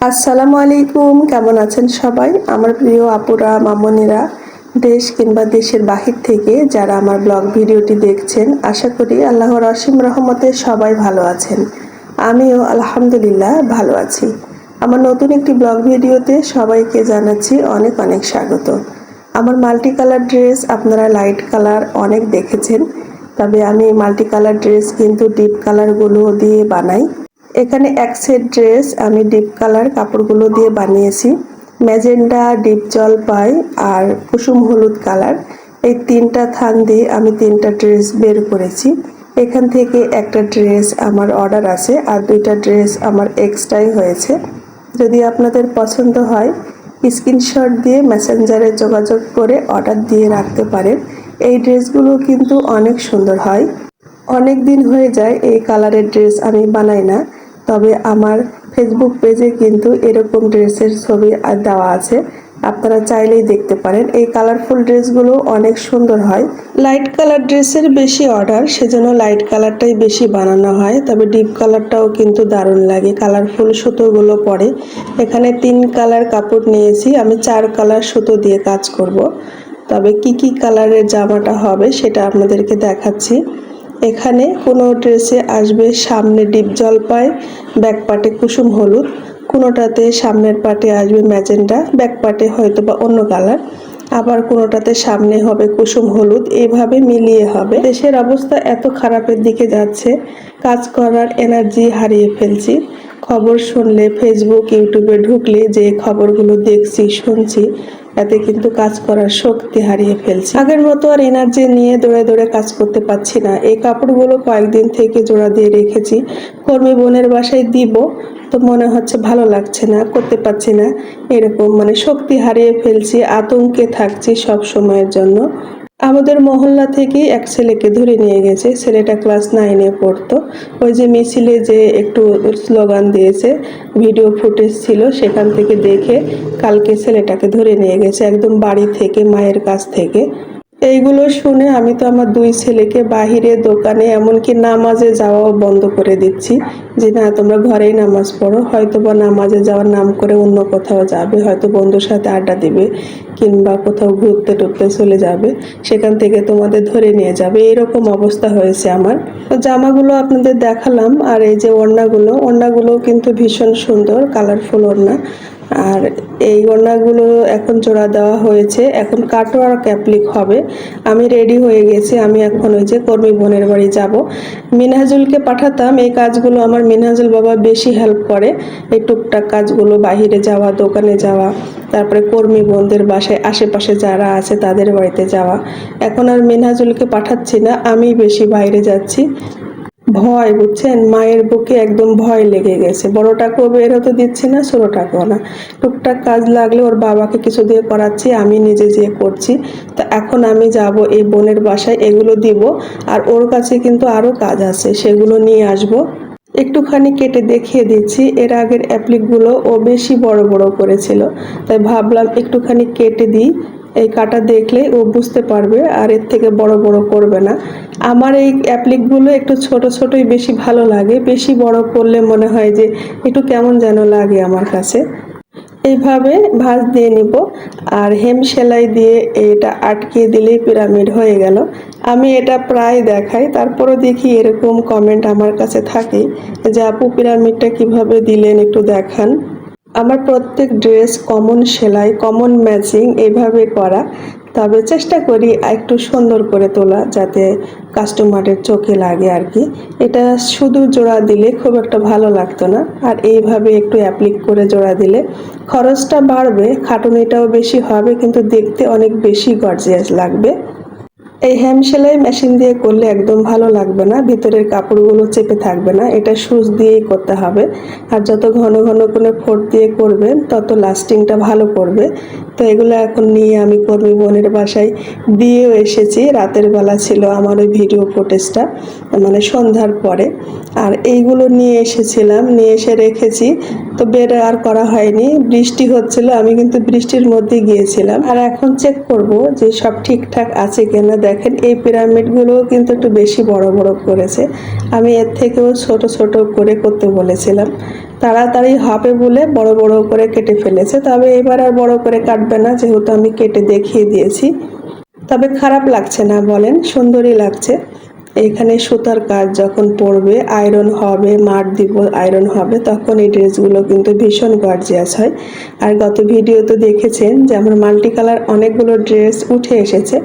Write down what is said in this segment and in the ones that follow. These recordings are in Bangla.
আসসালামু আলাইকুম, কেমন আছেন সবাই? আমার প্রিয় আপুরা, মামনিরা, দেশ কিংবা দেশের বাহির থেকে যারা আমার ব্লগ ভিডিওটি দেখছেন, আশা করি আল্লাহর অসীম রহমতে সবাই ভালো আছেন। আমিও আলহামদুলিল্লাহ ভালো আছি। আমার নতুন একটি ব্লগ ভিডিওতে সবাইকে জানাচ্ছি অনেক অনেক স্বাগত। আমার মাল্টি কালার ড্রেস আপনারা লাইট কালার অনেক দেখেছেন, তবে আমি মাল্টি কালার ড্রেস কিন্তু ডিপ কালারগুলো দিয়ে বানাই। এখানে এক সেট ড্রেস আমি ডিপ কালার কাপড়গুলো দিয়ে বানিয়েছি। ম্যাজেন্ডা ডিপ জলপাই আর কুসুম হলুদ কালার। এই তিনটা থান দিয়ে আমি তিনটা ড্রেস বের করেছি। এখান থেকে একটা ড্রেস আমার অর্ডার আছে আর দুইটা ড্রেস আমার এক্সট্রাই হয়েছে। যদি আপনাদের পছন্দ হয়, স্ক্রিনশট দিয়ে মেসেঞ্জারে যোগাযোগ করে অর্ডার দিয়ে রাখতে পারেন। এই ড্রেসগুলো কিন্তু অনেক সুন্দর হয়। অনেক দিন হয়ে যায় এই কালারের ড্রেস আমি বানাই না। তবে আমার ফেসবুক পেজে কিন্তু এরকম ড্রেসের ছবি দেওয়া আছে। আপনারা চাইলেই দেখতে পারেন। এই কালারফুল ড্রেসগুলো অনেক সুন্দর হয়। লাইট কালার ড্রেসের বেশি অর্ডার সেজন্য লাইট কালারটাই বেশি বানানো হয়। তবে ডিপ কালারটাও কিন্তু দারুণ লাগে। কালারফুল সুতোগুলো পরে। এখানে তিন কালার কাপড় নিয়েছি। আমি চার কালার সুতো দিয়ে কাজ করব। তবে কি কি কালারের জামাটা হবে, সেটা আপনাদেরকে দেখাচ্ছি। এখানে কোনো ড্রেসে আসবে সামনে ডিপ জলপাই, ব্যাক পাটে কুসুম হলুদ। কোনোটাতে সামনের পাটে আসবে ম্যাজেন্ডা ব্যাক পাটে হয়তো বা অন্য কালার। আবার কোনোটাতে সামনে হবে কুসুম হলুদ, এভাবে মিলিয়ে হবে। দেশের অবস্থা এত খারাপের দিকে যাচ্ছে, কাজ করার এনার্জি হারিয়ে ফেলছি। খবর শুনলে ফেসবুক ইউটিউবে ঢুকলে যে খবরগুলো দেখছি, শুনছি এতে কিন্তু কাজ করার শক্তি হারিয়ে ফেলছি। আগের মতো আর এনার্জি নিয়ে দৌড়ে দৌড়ে কাজ করতে পারছি না। এই কাপড়গুলো কয়েকদিন থেকে জোড়া দিয়ে রেখেছি। কর্মী বোনের বাসায় দিব তো মনে হচ্ছে ভালো লাগছে না, করতে পারছি না। এরকম মানে শক্তি হারিয়ে ফেলছি, আতঙ্কে থাকছি সব সময়ের জন্য। আমাদের মহল্লা থেকে এক ছেলেকে ধরে নিয়ে গেছে, ছেলেটা ক্লাস নাইনে পড়তো। ওই যে মিছিলে যে একটু স্লোগান দিয়েছে ভিডিও ফুটেজ ছিল, সেখান থেকে দেখে কালকে ছেলেটাকে ধরে নিয়ে গেছে, একদম বাড়ি থেকে, মায়ের কাছ থেকে। এইগুলো শুনে আমি তো আমার দুই ছেলেকে বাহিরে দোকানে, এমনকি নামাজে যাওয়াও বন্ধ করে দিচ্ছি। যে না, তোমরা ঘরেই নামাজ পড়ো হয়তো বা নামাজে যাওয়ার নাম করে অন্য কোথাও যাবে, হয়তো বন্ধুর সাথে আড্ডা দিবে, কিংবা কোথাও ঘুরতে টুরতে চলে যাবে, সেখান থেকে তোমাদের ধরে নিয়ে যাবে। এরকম অবস্থা হয়েছে আমার। তো জামাগুলো আপনাদের দেখালাম, আর এই যে ওড়নাগুলো ওড়নাগুলো কিন্তু ভীষণ সুন্দর কালারফুল ওড়না। আর এই ওড়নাগুলো এখন জোড়া দেওয়া হয়েছে। এখন কাটো আর ক্যাপলিক হবে। আমি রেডি হয়ে গেছি। আমি এখন ওই যে কর্মী বোনের বাড়ি যাব। মিনহাজুলকে পাঠাতাম। এই কাজগুলো আমার মিনহাজুল বাবা বেশি হেল্প করে। এই টুকটাক কাজগুলো, বাহিরে যাওয়া, দোকানে যাওয়া, তারপরে কর্মী বোনদের বাসায়, আশেপাশে যারা আছে তাদের বাড়িতে যাওয়া। এখন আর মিনহাজুলকে পাঠাচ্ছি না। আমি বেশি বাইরে যাচ্ছি। ভয়, বুঝছেন? মায়ের বুকে একদম ভয় লেগে গেছে। বড়টাকেও বের হতে দিচ্ছে না, ছোটটাকেও না। টুকটাক কাজ লাগলে ওর বাবাকে কিছু দিয়ে করাচ্ছি, আমি নিজে যেয়ে করছি। তা এখন আমি যাব এই বোনের বাসায়, এগুলো দিব। আর ওর কাছে কিন্তু আরও কাজ আছে, সেগুলো নিয়ে আসব। একটুখানি কেটে দেখিয়ে দিচ্ছি। এর আগের অ্যাপ্লিকগুলো ও বেশি বড় বড় করেছিল। তাই ভাবলাম একটুখানি কেটে দিই। এই কাটা দেখলে ও বুঝতে পারবে আর এর থেকে বড় বড় করবে না। আমার এই অ্যাপ্লিকগুলো একটু ছোট ছোটই বেশি ভালো লাগে। বেশি বড় করলে মনে হয় যে একটু কেমন যেন লাগে আমার কাছে। এইভাবে ভাঁজ দিয়ে নিব আর হেম সেলাই দিয়ে এটা আটকে দিলেই পিরামিড হয়ে গেল। আমি এটা প্রায় দেখাই, তারপরও দেখি এরকম কমেন্ট আমার কাছে থাকে যে, আপু, পিরামিডটা কীভাবে দিলেন একটু দেখান। আমার প্রত্যেক ড্রেস কমন সেলাই, কমন ম্যাচিং এইভাবে করা, তবে চেষ্টা করি একটু সুন্দর করে তোলা যাতে কাস্টমারের চোখে লাগে আর কি। এটা শুধু জোড়া দিলে খুব একটা ভালো লাগতো না, আর এইভাবে একটু অ্যাপ্লিক করে জোড়া দিলে খরচটা বাড়বে, খাটুনিটাও বেশি হবে, কিন্তু দেখতে অনেক বেশি গর্জিয়াস লাগবে। এই হ্যাম সেলাই মেশিন দিয়ে করলে একদম ভালো লাগবে না, ভিতরের কাপড়গুলো চেপে থাকবে না, এটা সুচ দিয়েই করতে হবে। আর যত ঘন ঘন করে ফোট দিয়ে করবেন, তত লাস্টিংটা ভালো করবে। তো এগুলো এখন নিয়ে আমি কর্মী বোনের বাসায় দিয়েও এসেছি, রাতের বেলা ছিল আমার ওই ভিডিও ফুটেজটা মানে সন্ধ্যার পরে। আর এইগুলো নিয়ে এসেছিলাম, নিয়ে এসে রেখেছি। তো বের আর করা হয়নি, বৃষ্টি হচ্ছিল, আমি কিন্তু বৃষ্টির মধ্যে গিয়েছিলাম। আর এখন চেক করব যে সব ঠিকঠাক আছে কিনা। দেখেন, এই পিরামিডগুলো কিন্তু একটু বেশি বড় বড় করেছে। আমি এর থেকেও ছোট ছোট করে করতে বলেছিলাম। তাড়াতাড়ি হবে বলে বড় বড় করে কেটে ফেলেছে। তবে এবার আর বড় করে কাটবে না, যেহেতু আমি কেটে দেখিয়ে দিয়েছি। তবে খারাপ লাগছে না, বলেন, সুন্দরই লাগছে। এখানে সুতার কাজ যখন পড়বে আয়রন হবে, মাঠ দিব আয়রন হবে, তখন এই ড্রেসগুলো কিন্তু ভীষণ গর্জিয়াস হয়। আর গত ভিডিওতে দেখেছেন যে আমার মাল্টি কালার অনেকগুলো ড্রেস উঠে এসেছে।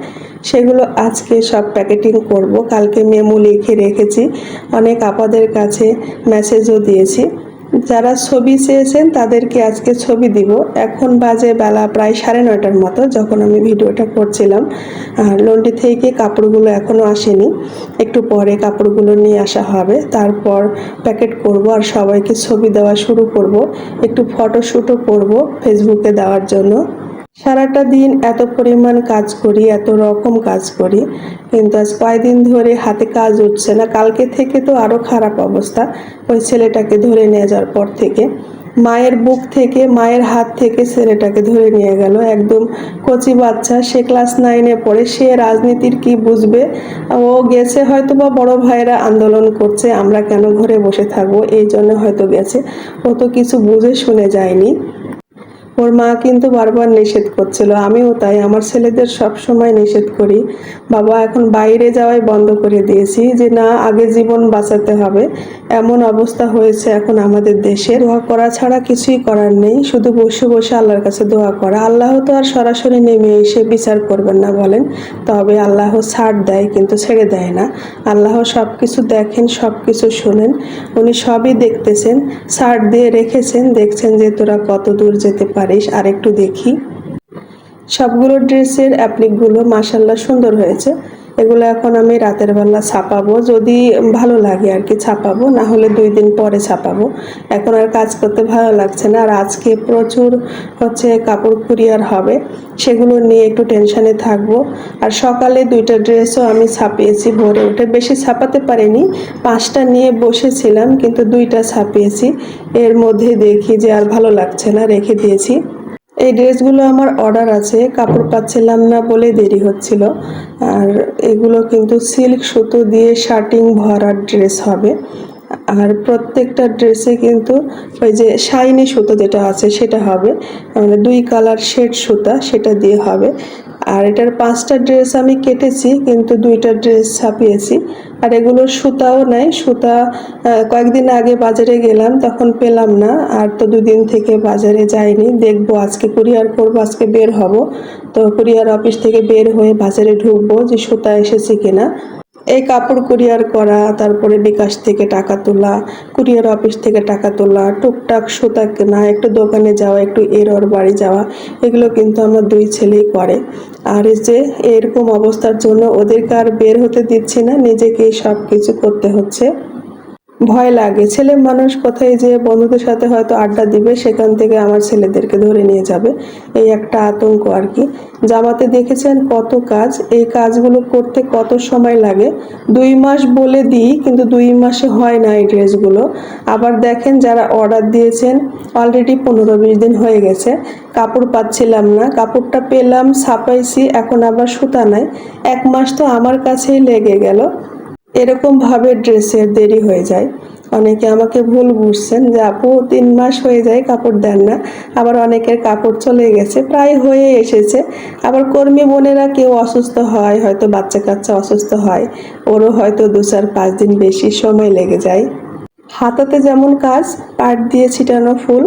সেগুলো আজকে সব প্যাকেটিং করব। কালকে মেমো লিখে রেখেছি। অনেক আপাদের কাছে মেসেজও দিয়েছি। যারা ছবি চেয়েছেন তাদেরকে আজকে ছবি দিব। এখন বাজে বেলা প্রায় সাড়ে নয়টার মতো যখন আমি ভিডিওটা করছিলাম। আর লন্ডি থেকে কাপড়গুলো এখনও আসেনি। একটু পরে কাপড়গুলো নিয়ে আসা হবে। তারপর প্যাকেট করব আর সবাইকে ছবি দেওয়া শুরু করব। একটু ফটোশ্যুটও করব ফেসবুকে দেওয়ার জন্য। সারাটা দিন এত পরিমাণ কাজ করি, এত রকম কাজ করি, কিন্তু আজ কয়দিন ধরে হাতে কাজ উঠছে না। কালকে থেকে তো আরও খারাপ অবস্থা। ওই ছেলেটাকে ধরে নিয়ে যাওয়ার পর থেকে মায়ের বুক থেকে, মায়ের হাত থেকে ছেলেটাকে ধরে নিয়ে গেল। একদম কচি বাচ্চা, সে ক্লাস নাইনে পড়ে, সে রাজনীতির কি বুঝবে? ও গেছে হয়তো বা বড় ভাইয়েরা আন্দোলন করছে, আমরা কেন ঘরে বসে থাকব? এই জন্য হয়তো গেছে। ও তো কিছু বুঝে শুনে যায়নি। ওর মা কিন্তু বারবার নিষেধ করছিল, আমিও তাই, আমার ছেলেদের সব সময় নিষেধ করি। বাবা, এখন বাইরে যাওয়াই বন্ধ করে দিয়েছি যে, না, আগে জীবন বাঁচাতে হবে। এমন অবস্থা হয়েছে এখন আমাদের দেশে। দোয়া করা ছাড়া কিছুই করার নেই, শুধু বসে বসে আল্লাহর কাছে দোয়া করা। আল্লাহ তো আর সরাসরি নেমে এসে বিচার করবেন না বলেন, তবে আল্লাহ ছাড় দেয় কিন্তু ছেড়ে দেয় না। আল্লাহ সব কিছু দেখেন সব কিছু শোনেন, উনি সবই দেখতেছেন, ছাড় দিয়ে রেখেছেন, দেখছেন যে তোরা কত দূর যেতে পারিস আর একটু দেখি। সবগুলো ড্রেসের অ্যাপ্লিকগুলো মাসাল্লা সুন্দর হয়েছে। এগুলো এখন আমি রাতের বেলা ছাপাবো। যদি ভালো লাগে আর কি ছাপাবো, না হলে দুই দিন পরে ছাপাবো। এখন আর কাজ করতে ভালো লাগছে না। আর আজকে প্রচুর হচ্ছে কাপড় কুরিয়ার হবে, সেগুলো নিয়ে একটু টেনশানে থাকব। আর সকালে দুইটা ড্রেসও আমি ছাপিয়েছি ভোরে উঠে। বেশি ছাপাতে পারিনি, পাঁচটা নিয়ে বসেছিলাম, কিন্তু দুইটা ছাপিয়েছি। এর মধ্যে দেখি যে আর ভালো লাগছে না, রেখে দিয়েছি। এই ড্রেসগুলো আমার অর্ডার আছে, কাপড় পাচ্ছিলাম না বলে দেরি হচ্ছিল। আর এগুলো কিন্তু সিল্ক সুতো দিয়ে শার্টিং ভরার ড্রেস হবে। আর প্রত্যেকটা ড্রেসে কিন্তু ওই যে শাইনি সুতো যেটা আছে সেটা হবে। মানে দুই কালার শেড সুতা সেটা দিয়ে হবে। আর এটার পাঁচটা ড্রেস আমি কেটেছি, কিন্তু দুইটা ড্রেস ছাপিয়েছি। আর এগুলোর সুতাও নাই, সুতা কয়েকদিন আগে বাজারে গেলাম, তখন পেলাম না। আর তো দুদিন থেকে বাজারে যাইনি। দেখব আজকে কুরিয়ার করব, আজকে বের হব। তো কুরিয়ার অফিস থেকে বের হয়ে বাজারে ঢুকবো যে সুতা এসেছে কিনা। এই কাপড় কুরিয়ার করা, তারপরে বিকাশ থেকে টাকা তোলা, কুরিয়ার অফিস থেকে টাকা তোলা, টুকটাক সুতা কেনা, একটু দোকানে যাওয়া, একটু এর ওর বাড়ি যাওয়া, এগুলো কিন্তু আমার দুই ছেলেই করে। আর এই যে এরকম অবস্থার জন্য ওদেরকে আর বের হতে দিচ্ছি না, নিজেকেই সব কিছু করতে হচ্ছে। ভয় লাগে। ছেলে মানুষ কোথায় যে বন্ধুদের সাথে হয়তো আড্ডা দিবে, সেখান থেকে আমার ছেলেদেরকে ধরে নিয়ে যাবে। এই একটা আতঙ্ক আর কি। জামাতে দেখেছেন কত কাজ। এই কাজগুলো করতে কত সময় লাগে? দুই মাস বলে দিই, কিন্তু দুই মাসে হয় না এই ড্রেসগুলো। আবার দেখেন যারা অর্ডার দিয়েছেন অলরেডি পনেরো বিশ দিন হয়ে গেছে। কাপড় পাচ্ছিলাম না। কাপড়টা পেলাম, ছাপাইছি, এখন আবার সুতা নাই। এক মাস তো আমার কাছেই লেগে গেল। এরকম ভাবে ড্রেসের দেরি হয়ে যায়। অনেকে আমাকে ভুল বুঝছেন যে আপু, তিন মাস হয়ে যায়, কাপড় দেন না। আবার অনেকের কাপড় চলে গেছে, প্রায় হয়ে এসেছে। আবার কর্মী বোনেরা কেউ অসুস্থ হয়, হয়তো বাচ্চা কাচ্চা অসুস্থ হয়। ওরও হয়তো দু চার, পাঁচ দিন বেশি সময় লেগে যায়। হাতাতে যেমন কাজ, পাট দিয়ে ছিটানো ফুল।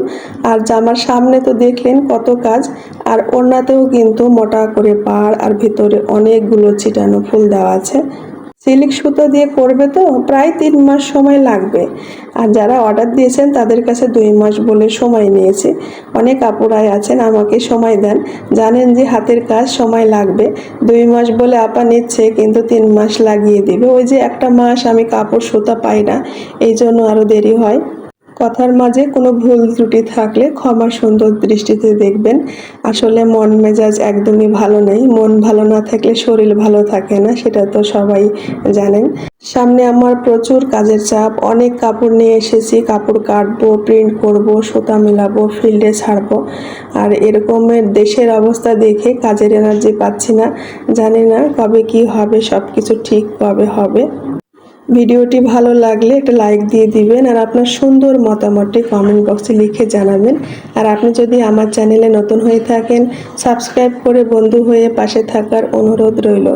আর জামার সামনে তো দেখলেন কত কাজ। আর ওড়নাতেও কিন্তু মোটা করে পাড় আর ভিতরে অনেকগুলো ছিটানো ফুল দেওয়া আছে। সিল্ক সুতো দিয়ে করবে তো, প্রায় তিন মাস সময় লাগবে। আর যারা অর্ডার দিয়েছেন, তাদের কাছে দুই মাস বলে সময় নিয়েছে। অনেক আপুরাই আছেন, আমাকে সময় দেন। জানেন যে হাতের কাজ সময় লাগবে। দুই মাস বলে আপা নিচ্ছে, কিন্তু তিন মাস লাগিয়ে দিবে। ওই যে একটা মাস আমি কাপড় সুতা পাই না, এই জন্য আরও দেরি হয়। কথার মাঝে কোনো ভুল ত্রুটি থাকলে ক্ষমা সুন্দর দৃষ্টিতে দেখবেন। আসলে মন মেজাজ একদমই ভালো নেই। মন ভালো না থাকলে শরীর ভালো থাকে না, সেটা তো সবাই জানেন। সামনে আমার প্রচুর কাজের চাপ। অনেক কাপড় নিয়ে এসেছি। কাপড় কাটবো, প্রিন্ট করব, সুতা মেলাবো, ফিল্ডে ছাড়বো। আর এরকমের দেশের অবস্থা দেখে কাজের এনার্জি পাচ্ছি না। জানি না কবে কি হবে সব কিছু ঠিক কবে হবে। ভিডিওটি ভালো লাগলে একটা লাইক দিয়ে দিবেন আর আপনার সুন্দর মতামতটি কমেন্ট বক্সে লিখে জানাবেন। আর আপনি যদি আমার চ্যানেলে নতুন হয়ে থাকেন সাবস্ক্রাইব করে বন্ধু হয়ে পাশে থাকার অনুরোধ রইল।